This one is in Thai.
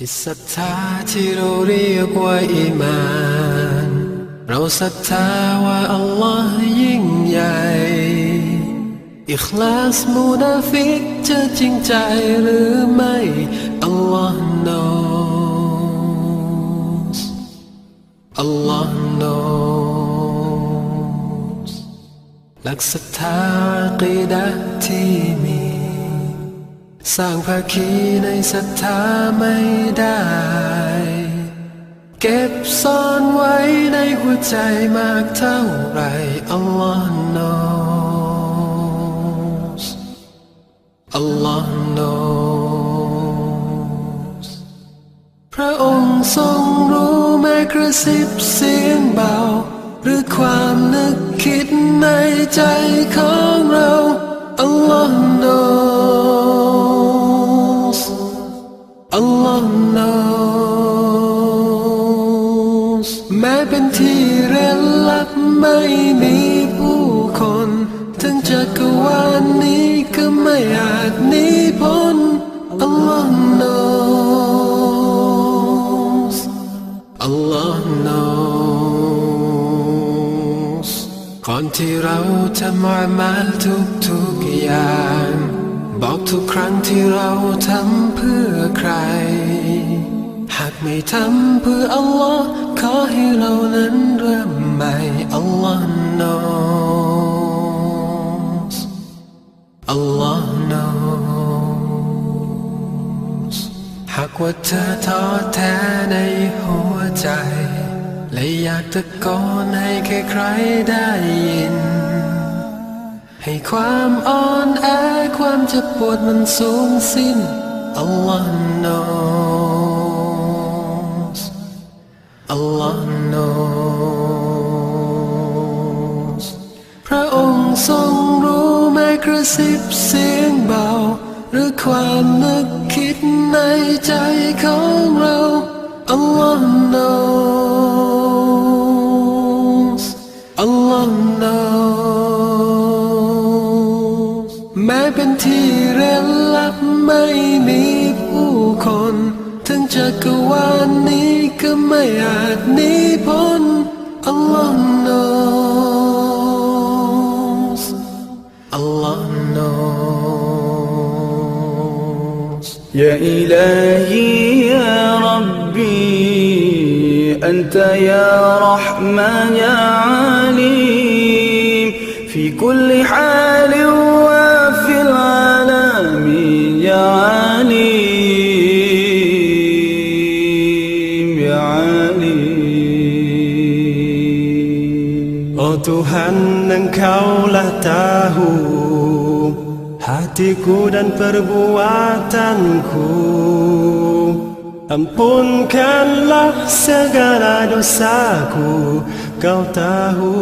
จิตศรัทธาที่เราเรียกว่าอีมาน เราศรัทธาว่าอัลลอฮ์ยิ่งใหญ่ อิคลาสมูนาฟิกจะจริงใจหรือไม่ อัลลอฮ์ knows อัลลอฮ์ knows หลักศรัทธาอากีดะที่มีสร้างภาคีในศรัทธาไม่ ได้ เก็บซ่อนไว้ในหัวใจมากเท่าไรอัลลอฮ์ knows อัลลอฮ์ knows พระองค์ทรงรู้แม้กระซิบเสียงเบา หรือความนึกคิดในใจของเราอัลลอฮ์ knows แม้เป็นที่เร้นลับไม่มีผู้คน ทั้งจักรวาลนี้ก็ไม่อาจหนีพ้นอัลลอฮ์ knows อัลลอฮ์ knows ก่อนที่เราจะมามาทุกทุกอย่าง บอกทุกครั้งที่เราทำเพื่อใคร ไม่ทำเพื่ออัลลอฮ์ขอให้เรานั้นเริ่มใหม่อัลลอฮ์ knows อัลลอฮ์ knows หากว่าเธอท้อแท้ในหัวใจและอยากตะโกนให้ใครๆได้ยิน ให้ความอ่อนแอความเจ็บปวดมันสูญสิ้นอัลลอฮ์ knows ซิบเสียงเบา หรือความนึกคิดในใจของเราอัลลอฮ์ knows อัลลอฮ์ knows แม้เป็นที่เร้นลับไม่มีผู้คนทั้งจักรวาลนี้ก็ไม่อาจหนี يا إلهي يا ربي أنت يا رحمن يا عليم. في كل حال وفي العالمين يا عليم يا عليم. Oh Tuhan Hatiku dan perbuatanku. Ampunkanlah segala dosaku Kau tahu